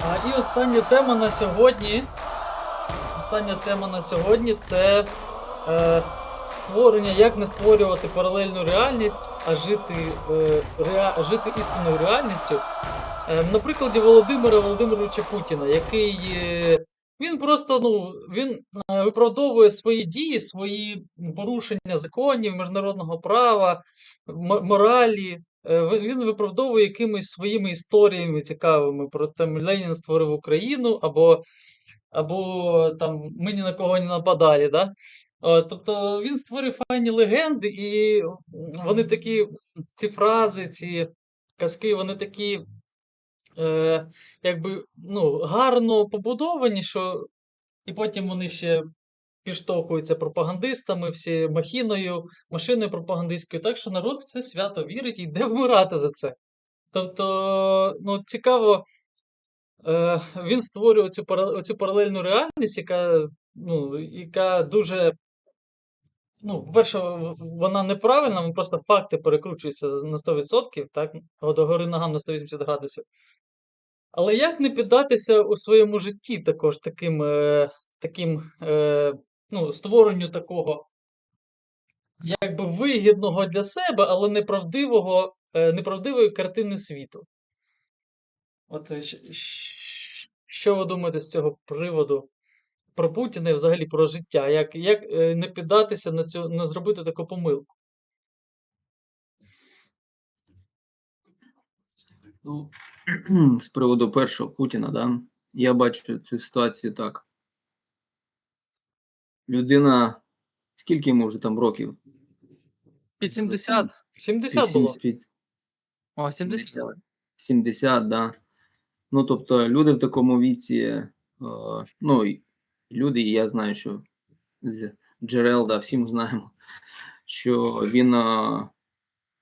А, і остання тема на сьогодні. Остання тема на сьогодні це е, створення, як не створювати паралельну реальність, а жити, е, реа, жити істинною реальністю. Е, на прикладі Володимира Володимировича Путіна, який е, він просто ну, він е, виправдовує свої дії, свої порушення законів, міжнародного права, моралі. Е, Він виправдовує якимись своїми історіями цікавими про те, Ленін створив Україну, або, або там ми ні на кого не нападали. Да? Тобто він створює файні легенди, і вони такі, ці фрази, ці казки, вони такі е, якби, ну, гарно побудовані, що і потім вони ще підштовхуються пропагандистами, всі махіною, машиною пропагандистською, так що народ в це свято вірить і йде вмирати за це. Тобто, ну, цікаво, е, він створює оцю, оцю паралельну реальність, яка, ну, яка дуже. Ну, по-перше, вона неправильна, просто факти перекручуються на 100%, так, до гори ногам на 180 градусів. Але як не піддатися у своєму житті також таким, е, таким е, ну, створенню такого якби вигідного для себе, але неправдивого, е, неправдивої картини світу? От е, що ви думаєте з цього приводу про Путіна і взагалі про життя? Як, як е, не піддатися на цю, не зробити таку помилку? Ну, з приводу першого Путіна, да, я бачу цю ситуацію так. Людина, скільки йому вже там років? Під 70. 70 було. 80, О, 70. 70, да. Ну, тобто, люди в такому віці, е, ну, і люди, і я знаю, що з джерел, да, всі ми знаємо, що він е,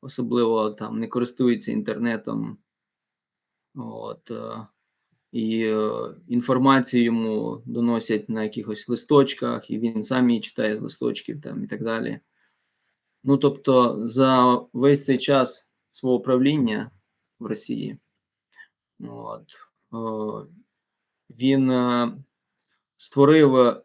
особливо там не користується інтернетом. От, е, і е, інформацію йому доносять на якихось листочках, і він сам її читає з листочків там, і так далі. Ну, тобто, за весь цей час свого правління в Росії, от, е, він е, створив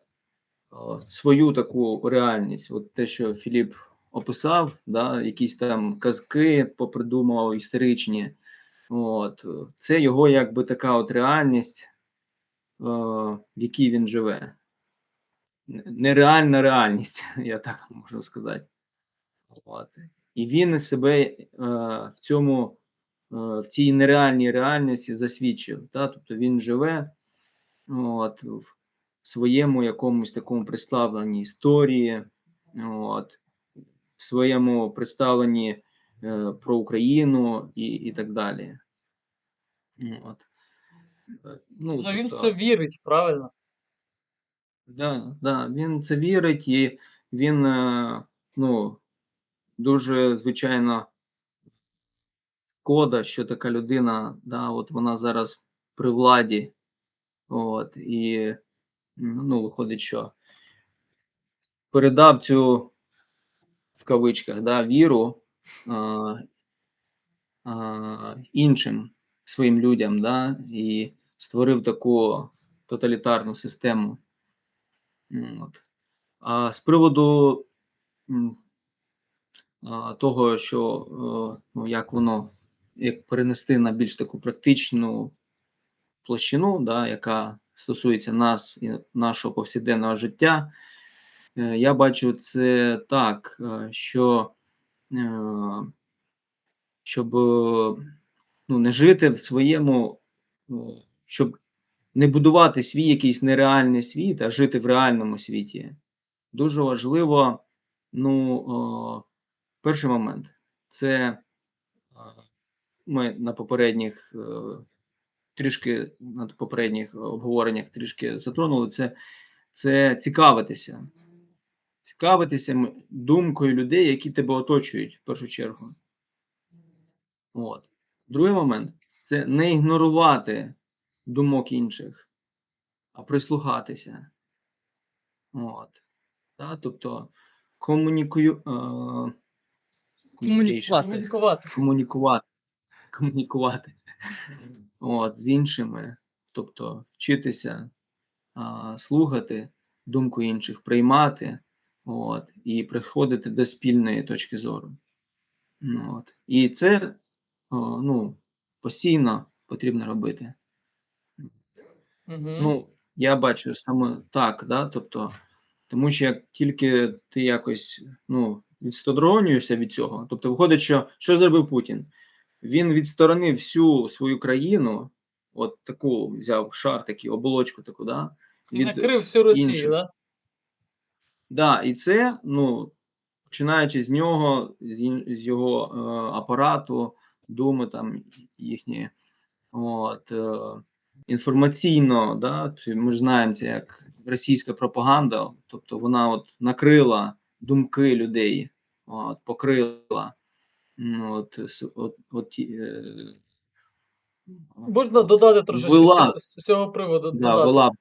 свою таку реальність. От те, що Філіп описав, да, якісь там казки попридумував історичні. От, е, це його якби така от реальність, е, в якій він живе. Нереальна реальність, я так можу сказати. От. І він себе е, в цьому, е, в цій нереальній реальності засвідчив. Та? Тобто він живе от, в своєму якомусь такому представленні історії, от, в своєму представленні про Україну і, і так далі. От. Е, Ну, Ну, він тобто- це вірить, правильно? Да, да, він це вірить, і він е, ну, дуже, звичайно, шкода, що така людина, да, от вона зараз при владі. От, і ну, виходить, що передав цю в кавичках да, віру іншим своїм людям, да, і створив таку тоталітарну систему. От. А з приводу того, що е, ну, як воно як перенести на більш таку практичну площину, да, яка стосується нас і нашого повсякденного життя, е, я бачу це так, е, що е, щоб е, ну, не жити в своєму, е, щоб не будувати свій якийсь нереальний світ, а жити в реальному світі. Дуже важливо, ну, перший момент це е, ми на попередніх е, трішки на попередніх обговореннях трішки затронули це, це цікавитися. Цікавитися думкою людей, які тебе оточують в першу чергу. От. Другий момент це не ігнорувати думок інших, а прислухатися. От. Та, тобто комунікую, е. Комунікувати. Комунікувати. комунікувати, комунікувати от, з іншими. тобто вчитися а, слухати думку інших, приймати от, і приходити до спільної точки зору. От. І це о, ну, постійно потрібно робити. Мгм. Ну, я бачу саме так, да? тобто, тому що як тільки ти якось ну, відсторонюєшся від цього, тобто виходить, що що зробив Путін? Він відсторонив всю свою країну, от таку взяв шар, такий, оболочку таку, да? І від накрив всю Росію, да? Да, і це, ну, починаючи з нього, з, з його е, апарату, думи там їхні, от, е, інформаційно, да, ми ж знаємо це як російська пропаганда, тобто вона от накрила думки людей, от, покрила. Ну, от, от, от, е, Можна додати трошечки з Вела. цього, з цього приводу. да, додати. вела,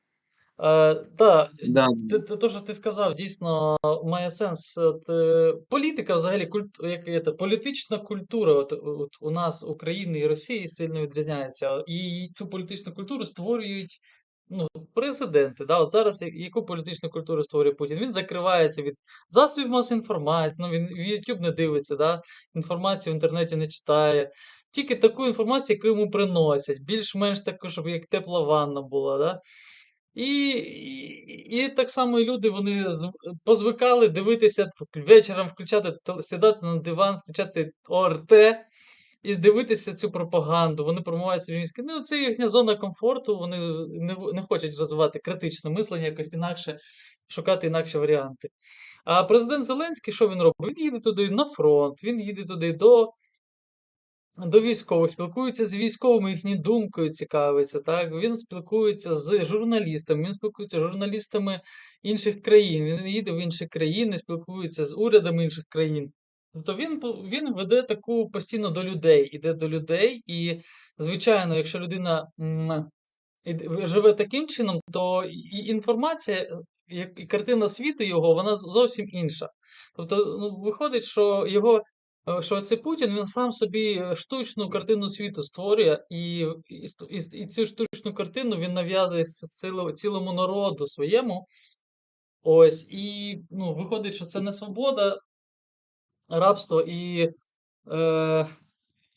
Е, да, да, те, те, що ти сказав, дійсно має сенс. От, е, політика, взагалі, культ, як є, те, політична культура от, от у нас, України і Росії, сильно відрізняється. І цю політичну культуру створюють ну, президенти. Да? От зараз яку політичну культуру створює Путін? Він закривається від засобів масової інформації, ну, він в YouTube не дивиться, да? інформацію в інтернеті не читає. Тільки таку інформацію, яку йому приносять, більш-менш таку, щоб як тепла ванна була. Да? І, і, і так само люди вони зв- позвикали дивитися вечором, включати сідати на диван, включати ОРТ і дивитися цю пропаганду. Вони промивають собі мізки. Ну, це їхня зона комфорту. Вони не, не хочуть розвивати критичне мислення, якось інакше, шукати інакші варіанти. А президент Зеленський, що він робить? Він їде туди на фронт, він їде туди до до військових, спілкується з військовими, їхньою думкою цікавиться. Так? Він спілкується з журналістами, він спілкується з журналістами інших країн. Він їде в інші країни, спілкується з урядами інших країн. Тобто він, він веде таку постійно до людей, іде до людей, і, звичайно, якщо людина живе таким чином, то і інформація, і картина світу його, вона зовсім інша. Тобто, ну, виходить, що його що цей Путін він сам собі е, штучну картину світу створює, і, і, і, цю штучну картину він нав'язує цілому народу своєму. Ось, і ну, виходить, що це не свобода, рабство і. Е,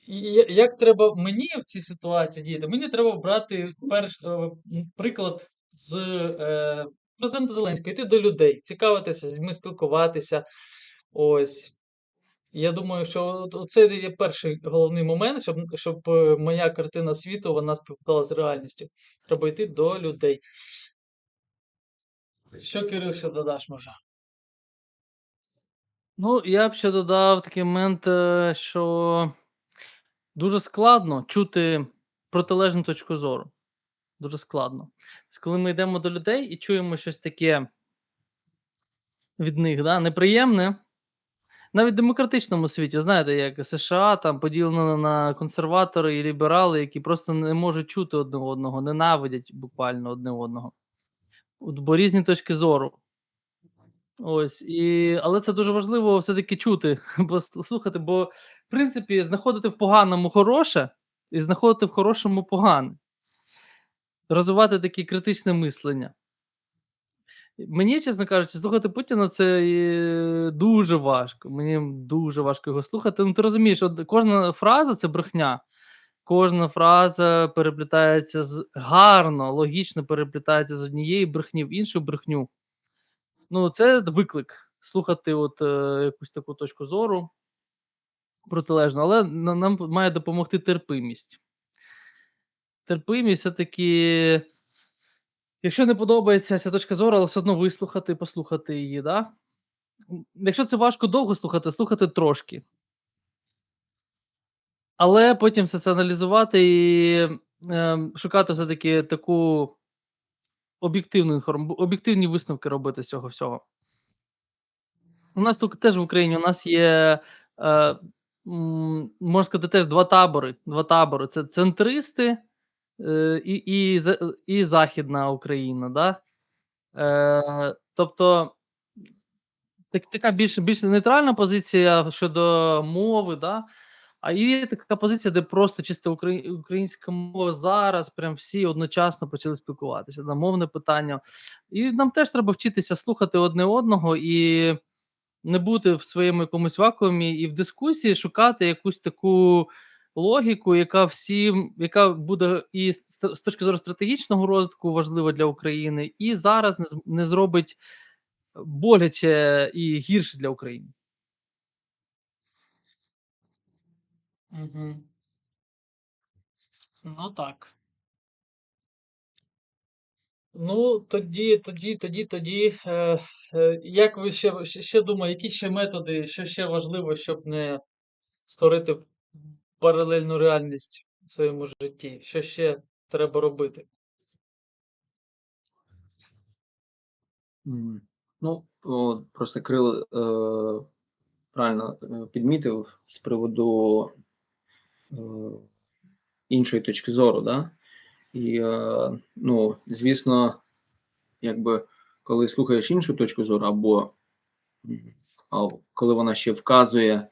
і як треба мені в цій ситуації діяти? Мені треба брати перш, е, приклад з е, президента Зеленського, йти до людей, цікавитися з людьми, спілкуватися. Ось. Я думаю, що оце є перший головний момент, щоб, щоб е, моя картина світу вона співпадала з реальністю. Треба йти до людей. Що, Кирил, ще додаш, може? Ну, я б ще додав такий момент, е, що дуже складно чути протилежну точку зору. Дуже складно. Тобто, коли ми йдемо до людей і чуємо щось таке від них, да, неприємне, навіть в демократичному світі, знаєте, як США там поділено на консерватори і ліберали, які просто не можуть чути одне одного, ненавидять буквально одне одного. Бо різні точки зору. Ось, і, але це дуже важливо все-таки чути, бо слухати, бо, в принципі, знаходити в поганому хороше і знаходити в хорошому погане. Розвивати таке критичне мислення. Мені, чесно кажучи, слухати Путіна це дуже важко. Мені дуже важко його слухати. Ну, ти розумієш, от кожна фраза це брехня. Кожна фраза переплітається з гарно, логічно переплітається з однієї брехні в іншу брехню. Ну, це виклик слухати от, е, якусь таку точку зору протилежну, але нам має допомогти терпимість. Терпимість все-таки, якщо не подобається ця точка зору, але все одно вислухати, послухати її. Да? Якщо це важко довго слухати, слухати трошки. Але потім все це аналізувати і ем, шукати все-таки таку об'єктивну інформ... об'єктивні висновки робити з цього всього. У нас тут теж в Україні у нас є, е, можна сказати, теж два табори. Два табори. Це центристи е, і, і, і Західна Україна. Да? Е, тобто так, така більш, більш нейтральна позиція щодо мови, да? А є така позиція, де просто чисто українська мова зараз, прям всі одночасно почали спілкуватися. Да, мовне питання. І нам теж треба вчитися слухати одне одного і не бути в своєму якомусь вакуумі, і в дискусії шукати якусь таку логіку, яка всім, яка буде і з, точки зору стратегічного розвитку важлива для України, і зараз не, зробить боляче і гірше для України. Угу. Ну так. Ну, тоді, тоді, тоді, тоді. Е, е, як ви ще, ще думаєте, які ще методи, що ще важливо, щоб не створити паралельну реальність в своєму житті? Що ще треба робити? Ну, просто Крил е, правильно е, підмітив з приводу е, іншої точки зору, да? І, ну, звісно, якби коли слухаєш іншу точку зору, або коли вона ще вказує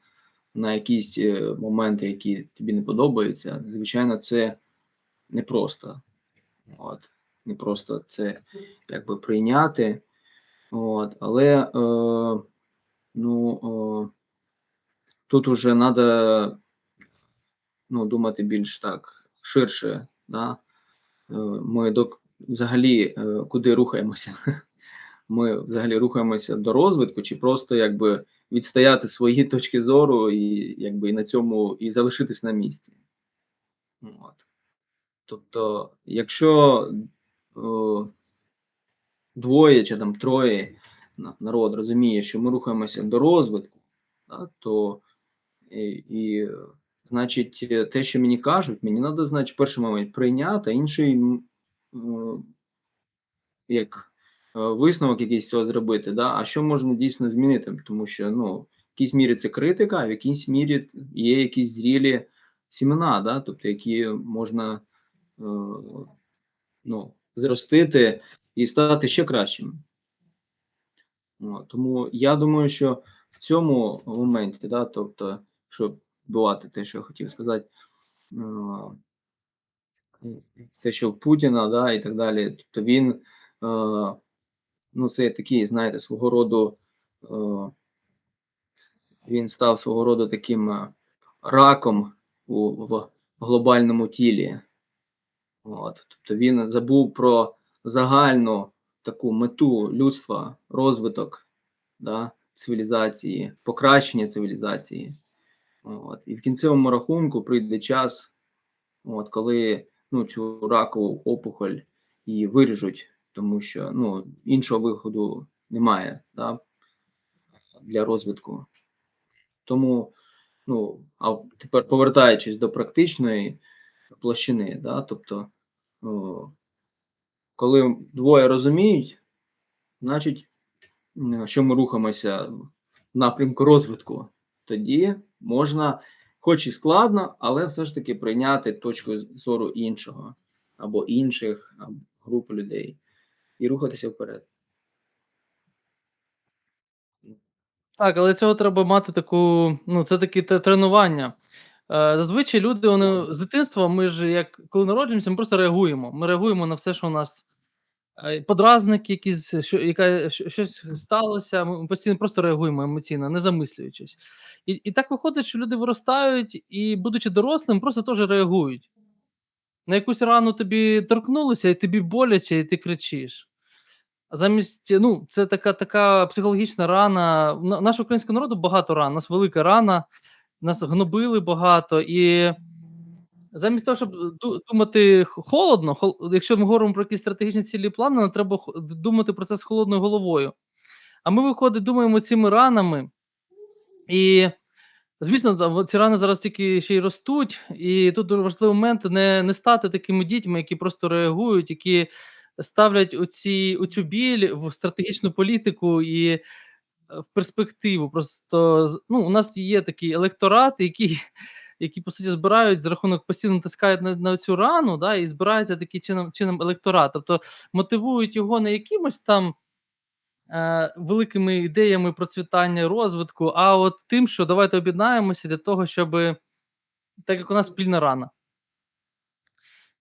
на якісь е, моменти, які тобі не подобаються, звичайно, це непросто. От. Непросто це якби прийняти. От. Але е, ну, е, тут уже треба ну, думати більш так ширше. Да? Е, Ми до, взагалі е, куди рухаємося? Ми взагалі рухаємося до розвитку, чи просто якби відстояти свої точки зору і якби і на цьому і залишитись на місці. От. Тобто, якщо о, двоє чи там троє народ розуміє, що ми рухаємося до розвитку, да, то і, і значить, те, що мені кажуть, мені треба, значить, перший момент прийняти, а інший е, як висновок якийсь цього зробити, да? а що можна дійсно змінити, тому що ну, в якійсь мірі це критика, а в якійсь мірі є якісь зрілі сімена, да? тобто які можна е, ну, зростити і стати ще кращим. Тому я думаю, що в цьому моменті, да, тобто, щоб бувати те, що я хотів сказати, е, те, що Путіна, да, і так далі, тобто він, е, ну, це такий, знаєте, свого роду, е, він став свого роду таким е, раком у, в глобальному тілі. От, тобто він забув про загальну таку мету людства, розвиток да, цивілізації, покращення цивілізації. От. І в кінцевому рахунку прийде час, от, коли ну, цю ракову опухоль її виріжуть, тому що ну, іншого виходу немає да, для розвитку. Тому, ну, а тепер повертаючись до практичної площини, да, тобто, о, коли двоє розуміють, значить, що ми рухаємося в напрямку розвитку, тоді можна, хоч і складно, але все ж таки прийняти точку зору іншого або інших груп людей і рухатися вперед. Так, але цього треба мати таку, ну, це такі тренування. Е, зазвичай люди, вони з дитинства, ми ж як коли народжуємося, ми просто реагуємо. Ми реагуємо на все, що у нас е, подразник, якийсь, що, яка, що, щось сталося. Ми постійно просто реагуємо емоційно, не замислюючись. І, і так виходить, що люди виростають і, будучи дорослим, просто теж реагують. На якусь рану тобі торкнулося, і тобі боляче, і ти кричиш. Замість, ну, це така така психологічна рана. В на- Нашого українського народу багато ран, у нас велика рана, нас гнобили багато. І замість того, щоб думати холодно, хол- якщо ми говоримо про якісь стратегічні цілі і плани, нам треба думати про це з холодною головою. А ми, виходить, думаємо цими ранами. І, звісно, ці рани зараз тільки ще й ростуть. І тут дуже важливий момент не, не стати такими дітьми, які просто реагують, які ставлять оці, оцю біль в стратегічну політику і е, в перспективу. Просто ну, у нас є такий електорат, який, які по суті збирають за рахунок постійно натискають на, на цю рану, да, і збирається таким чином, чином електорат. Тобто мотивують його не якимось там. Е, Великими ідеями процвітання розвитку, а от тим, що давайте об'єднаємося для того, щоб так як у нас спільна рана.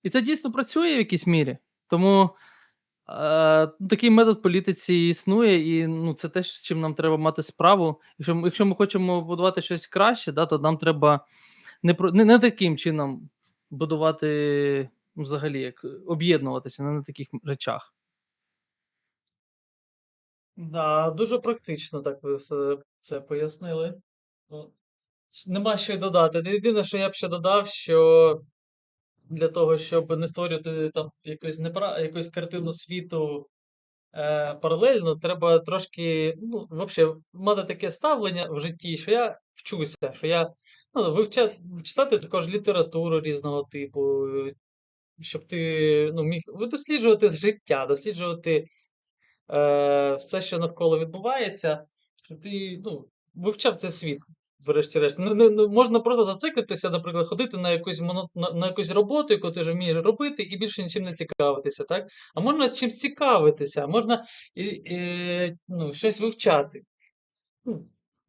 І це дійсно працює в якійсь мірі. Тому е, ну, такий метод політиці існує, і ну, це те, з чим нам треба мати справу. Якщо, якщо ми хочемо будувати щось краще, да, то нам треба не, не, не таким чином будувати взагалі, як об'єднуватися, не на таких речах. Да, дуже практично так ви все це пояснили. Ну, Нема що й додати. Єдине, що я б ще додав, що для того, щоб не створювати там якусь непра... якусь картину світу е, паралельно, треба трошки, ну, взагалі, мати таке ставлення в житті, що я вчуся, що я ну, вивча... читати також літературу різного типу, е, щоб ти ну, міг досліджувати життя, досліджувати е, все, що навколо відбувається, ти ну, вивчав цей світ, врешті-решт. Не, не, не- можна просто зациклитися, наприклад, ходити на якусь, моно, на, на якусь роботу, яку ти вже вмієш робити, і більше нічим не цікавитися, так? А можна чимось цікавитися, можна і, і, ну, щось вивчати. Ну,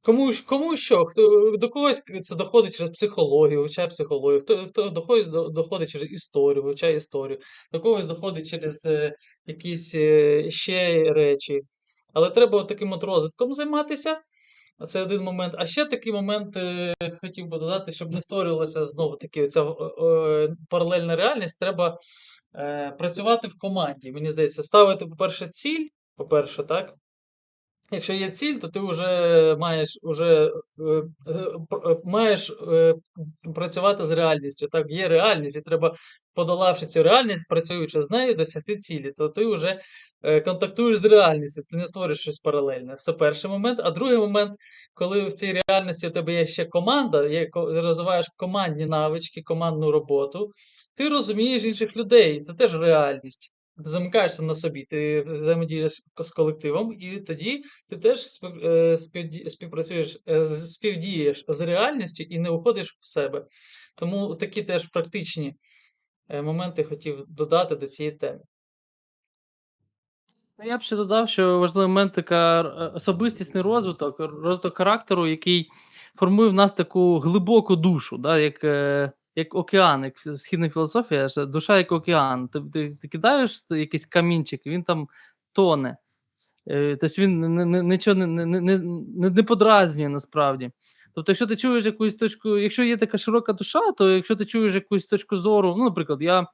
Кому, кому що, хто, до когось це доходить через психологію, вивчає психологію, хто, хто доходить, до- доходить через історію, вивчає історію, до когось доходить через е, якісь е, ще речі. Але треба таким от розвитком займатися. Це один момент. А ще такий момент е, хотів би додати, щоб не створювалася знову таки ця е, паралельна реальність. Треба е, працювати в команді. Мені здається, ставити, по-перше, ціль, по-перше, так. Якщо є ціль, то ти вже маєш уже, е, е, е, маєш е, працювати з реальністю. Так, є реальність, і треба, подолавши цю реальність, працюючи з нею, досягти цілі. То ти вже е, контактуєш з реальністю, ти не створюєш щось паралельне. Це перший момент. А другий момент, коли в цій реальності у тебе є ще команда, є, розвиваєш командні навички, командну роботу, ти розумієш інших людей. Це теж реальність. Замикаєшся на собі, ти взаємодієш з колективом, і тоді ти теж е, співпрацюєш, е, співдієш з реальністю і не уходиш в себе. Тому такі теж практичні е, моменти хотів додати до цієї теми. Ну, Я б ще додав, що важливий момент така особистісний розвиток, розвиток характеру, який формує в нас таку глибоку душу, да, як, як океан, як східна філософія, що душа як океан. Ти, ти, ти кидаєш якийсь камінчик, він там тоне. Е, Тобто він нічого не, не, не, не, подразнює насправді. Тобто, якщо ти чуєш якусь точку, якщо є така широка душа, то якщо ти чуєш якусь точку зору, ну, наприклад, я.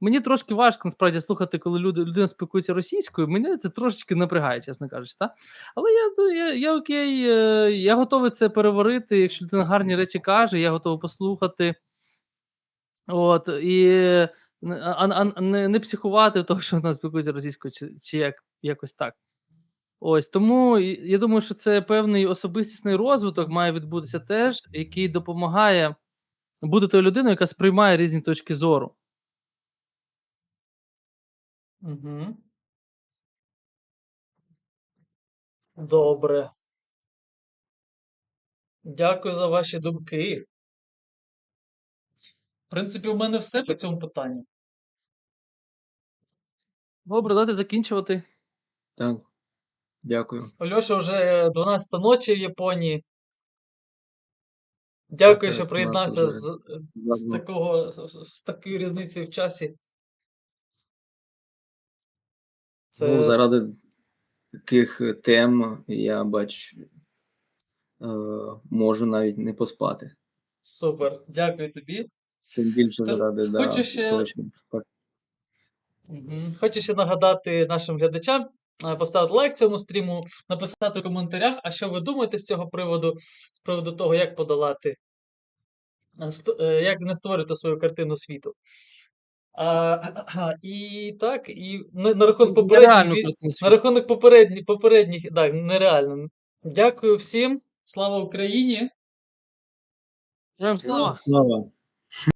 Мені трошки важко насправді слухати, коли люди, людина спілкується російською. Мене це трошечки напрягає, чесно кажучи. Та? Але я, я, я окей, е, я готовий це переварити. Якщо людина гарні речі каже, я готовий послухати. От, і а, а, не, не психувати того, що вона спілкується російською, чи, чи як, якось так. Ось тому я думаю, що це певний особистісний розвиток має відбутися теж, який допомагає бути тою людиною, яка сприймає різні точки зору. Угу. Добре. Дякую за ваші думки. В принципі, у мене все по цьому питанню. Добре, давайте закінчувати. Так. Дякую. Ольоша вже 12 ночі в Японії. Дякую, Так, що приєднався з, з, такого, з, з- з такою різницею в часі. Це Ну, заради таких тем я бачу, е, можу навіть не поспати. супер. Дякую тобі. Тим більше заради да, хочу ще- точно. Так. Мгм. Хочу ще нагадати нашим глядачам е, поставити лайк цьому стріму, написати в коментарях, а що ви думаєте з цього приводу, з приводу того, як подолати, е, е, як не створити свою картину світу. А, і так, і на, на рахунок попередніх, на рахунок попередніх, попередніх, так, нереально. Дякую всім. Слава Україні! Слава! Слава!